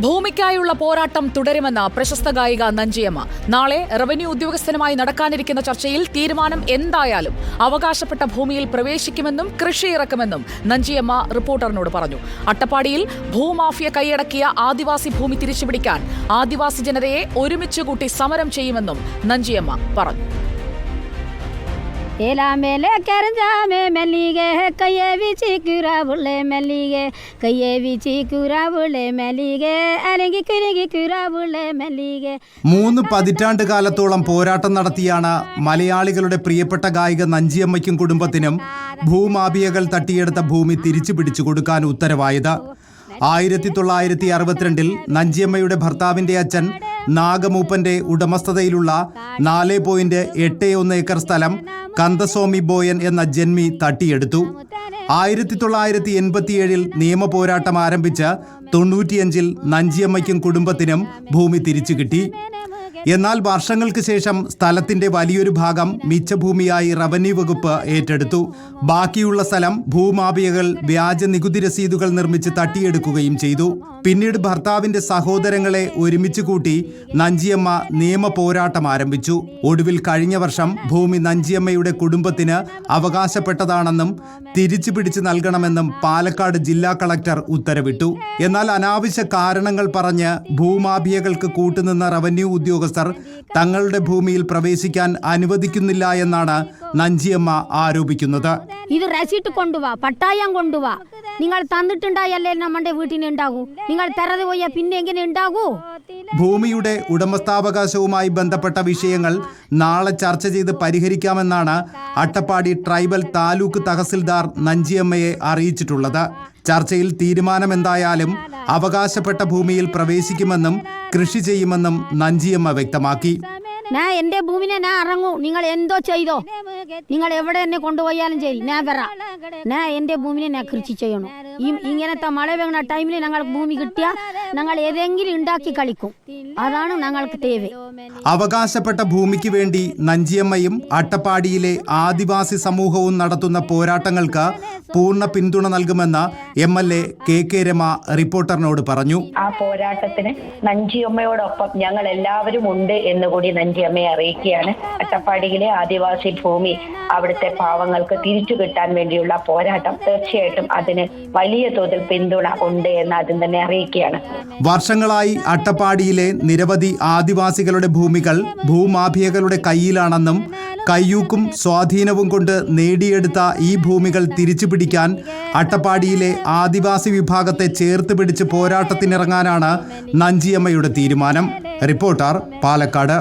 ഭൂമിക്കായുള്ള പോരാട്ടം തുടരുമെന്ന് പ്രശസ്ത ഗായിക നഞ്ചിയമ്മ. നാളെ റവന്യൂ ഉദ്യോഗസ്ഥനുമായി നടക്കാനിരിക്കുന്ന ചർച്ചയിൽ തീരുമാനം എന്തായാലും അവകാശപ്പെട്ട ഭൂമിയിൽ പ്രവേശിക്കുമെന്നും കൃഷി ഇറക്കുമെന്നും നഞ്ചിയമ്മ റിപ്പോർട്ടറിനോട് പറഞ്ഞു. അട്ടപ്പാടിയിൽ ഭൂമാഫിയ കൈയടക്കിയ ആദിവാസി ഭൂമി തിരിച്ചുപിടിക്കാൻ ആദിവാസി ജനതയെ ഒരുമിച്ച് കൂട്ടി സമരം ചെയ്യുമെന്നും നഞ്ചിയമ്മ പറഞ്ഞു. മേലെ കരഞ്ചാമേ മെല്ലികെ കയ്യെ വിച്ചി കുറാവുള്ളേ മെല്ലികെ കയ്യെ വിച്ചി കുറാവുള്ളേ മെല്ലികെ അല്ലെങ്കിൽ കുരുകി കുറാവുള്ളേ മെല്ലികെ. മൂന്ന് പതിറ്റാണ്ട് കാലത്തോളം പോരാട്ടം നടത്തിയാണ് മലയാളികളുടെ പ്രിയപ്പെട്ട ഗായിക നഞ്ചിയമ്മയ്ക്കും കുടുംബത്തിനും ഭൂമാപിയകൾ തട്ടിയെടുത്ത ഭൂമി തിരിച്ചു പിടിച്ചു കൊടുക്കാൻ ഉത്തരവായത്. ആയിരത്തി തൊള്ളായിരത്തി അറുപത്തിരണ്ടിൽ നഞ്ചിയമ്മയുടെ ഭർത്താവിന്റെ അച്ഛൻ നാഗമൂപ്പന്റെ ഉടമസ്ഥതയിലുള്ള നാല് പോയിന്റ് എട്ട് ഒന്ന് ഏക്കർ സ്ഥലം കന്ദസ്വാമി ബോയൻ എന്ന ജന്മി തട്ടിയെടുത്തു. ആയിരത്തി തൊള്ളായിരത്തി എൺപത്തിയേഴിൽ നിയമ പോരാട്ടം ആരംഭിച്ച് തൊണ്ണൂറ്റിയഞ്ചിൽ നഞ്ചിയമ്മയ്ക്കും കുടുംബത്തിനും ഭൂമി തിരിച്ചു കിട്ടി എന്നാൽ വർഷങ്ങൾക്ക് ശേഷം സ്ഥലത്തിന്റെ വലിയൊരു ഭാഗം മിച്ചഭൂമിയായി റവന്യൂ വകുപ്പ് ഏറ്റെടുത്തു. ബാക്കിയുള്ള സ്ഥലം ഭൂമാഫിയകൾ വ്യാജ നികുതി രസീതുകൾ നിർമ്മിച്ച് തട്ടിയെടുക്കുകയും ചെയ്തു. പിന്നീട് ഭർത്താവിന്റെ സഹോദരങ്ങളെ ഒരുമിച്ച് കൂട്ടി നഞ്ചിയമ്മ നിയമ പോരാട്ടം ആരംഭിച്ചു. ഒടുവിൽ കഴിഞ്ഞ വർഷം ഭൂമി നഞ്ചിയമ്മയുടെ കുടുംബത്തിന് അവകാശപ്പെട്ടതാണെന്നും തിരിച്ചു പിടിച്ചു നൽകണമെന്നും പാലക്കാട് ജില്ലാ കളക്ടർ ഉത്തരവിട്ടു. എന്നാൽ അനാവശ്യ കാരണങ്ങൾ പറഞ്ഞ് ഭൂമാഫിയകൾക്ക് കൂട്ടുനിന്ന റവന്യൂ ഉദ്യോഗസ്ഥർ തങ്ങളുടെ ഭൂമിയിൽ പ്രവേശിക്കാൻ അനുവദിക്കുന്നില്ല എന്നാണ് നഞ്ചിയമ്മ ആരോപിക്കുന്നത്. ഇത് റെസിറ്റ് കൊണ്ടുവാ പട്ടായം കൊണ്ടുവാ. നിങ്ങൾ തന്നിട്ടുണ്ടായല്ലേ നമ്മുടെ വീട്ടിന് ഉണ്ടാകൂ? നിങ്ങൾ തരത് പോയാൽ പിന്നെ എങ്ങനെ ഉണ്ടാകൂ? ഭൂമിയുടെ ഉടമസ്ഥാവകാശവുമായി ബന്ധപ്പെട്ട വിഷയങ്ങൾ നാളെ ചർച്ച ചെയ്ത് പരിഹരിക്കാമെന്നാണ് അട്ടപ്പാടി ട്രൈബൽ താലൂക്ക് തഹസിൽദാർ നഞ്ചിയമ്മയെ അറിയിച്ചിട്ടുള്ളത്. ചർച്ചയിൽ തീരുമാനമെന്തായാലും അവകാശപ്പെട്ട ഭൂമിയിൽ പ്രവേശിക്കുമെന്നും കൃഷി ചെയ്യുമെന്നും നഞ്ചിയമ്മ വ്യക്തമാക്കി ഞാൻ എന്റെ ഭൂമിനെ ഞാൻ ഇറങ്ങൂ നിങ്ങൾ എന്തോ ചെയ്തോ. നിങ്ങൾ എവിടെ എന്നെ കൊണ്ടുപോയാലും ശരി. ഞാൻ വേറെ ഞാൻ എന്റെ ഭൂമിനെ ഞാൻ കൃഷി ചെയ്യണം. ഈ ഇങ്ങനത്തെ മഴ വീണ ടൈമിൽ ഞങ്ങൾ ഭൂമി കിട്ടിയാൽ ഞങ്ങൾ ഏതെങ്കിലും ഉണ്ടാക്കി കളിക്കും. അതാണ് ഞങ്ങൾക്ക് തേവ്. അവകാശപ്പെട്ട ഭൂമിക്ക് വേണ്ടി നഞ്ചിയമ്മയും അട്ടപ്പാടിയിലെ ആദിവാസി സമൂഹവും നടത്തുന്ന പോരാട്ടങ്ങൾക്ക് പൂർണ പിന്തുണ നൽകുമെന്ന് M L A K K Rema റിപ്പോർട്ടറിനോട് പറഞ്ഞു. ആ പോരാട്ടത്തിന് നഞ്ചിയമ്മയോടൊപ്പം ഞങ്ങൾ എല്ലാവരും ഉണ്ട് എന്ന് കൂടി നഞ്ചിയമ്മയെ അറിയിക്കുകയാണ്. അട്ടപ്പാടിയിലെ ആദിവാസി ഭൂമി അവിടുത്തെ പാവങ്ങൾക്ക് തിരിച്ചു കിട്ടാൻ വേണ്ടിയുള്ള പോരാട്ടം തീർച്ചയായിട്ടും അതിന് വലിയ തോതിൽ പിന്തുണ ഉണ്ട് എന്ന് ആദ്യം തന്നെ അറിയിക്കുകയാണ്. വർഷങ്ങളായി അട്ടപ്പാടിയിലെ നിരവധി ആദിവാസികളുടെ ഭൂമികൾ ഭൂമാഫിയകളുടെ കയ്യിലാണെന്നും കയ്യൂക്കും സ്വാധീനവും കൊണ്ട് നേടിയെടുത്ത ഈ ഭൂമികൾ തിരിച്ചു പിടിക്കാൻ അട്ടപ്പാടിയിലെ ആദിവാസി വിഭാഗത്തെ ചേർത്ത് പിടിച്ച് പോരാട്ടത്തിനിറങ്ങാനാണ് നഞ്ചിയമ്മയുടെ തീരുമാനം. റിപ്പോർട്ടർ പാലക്കാട്.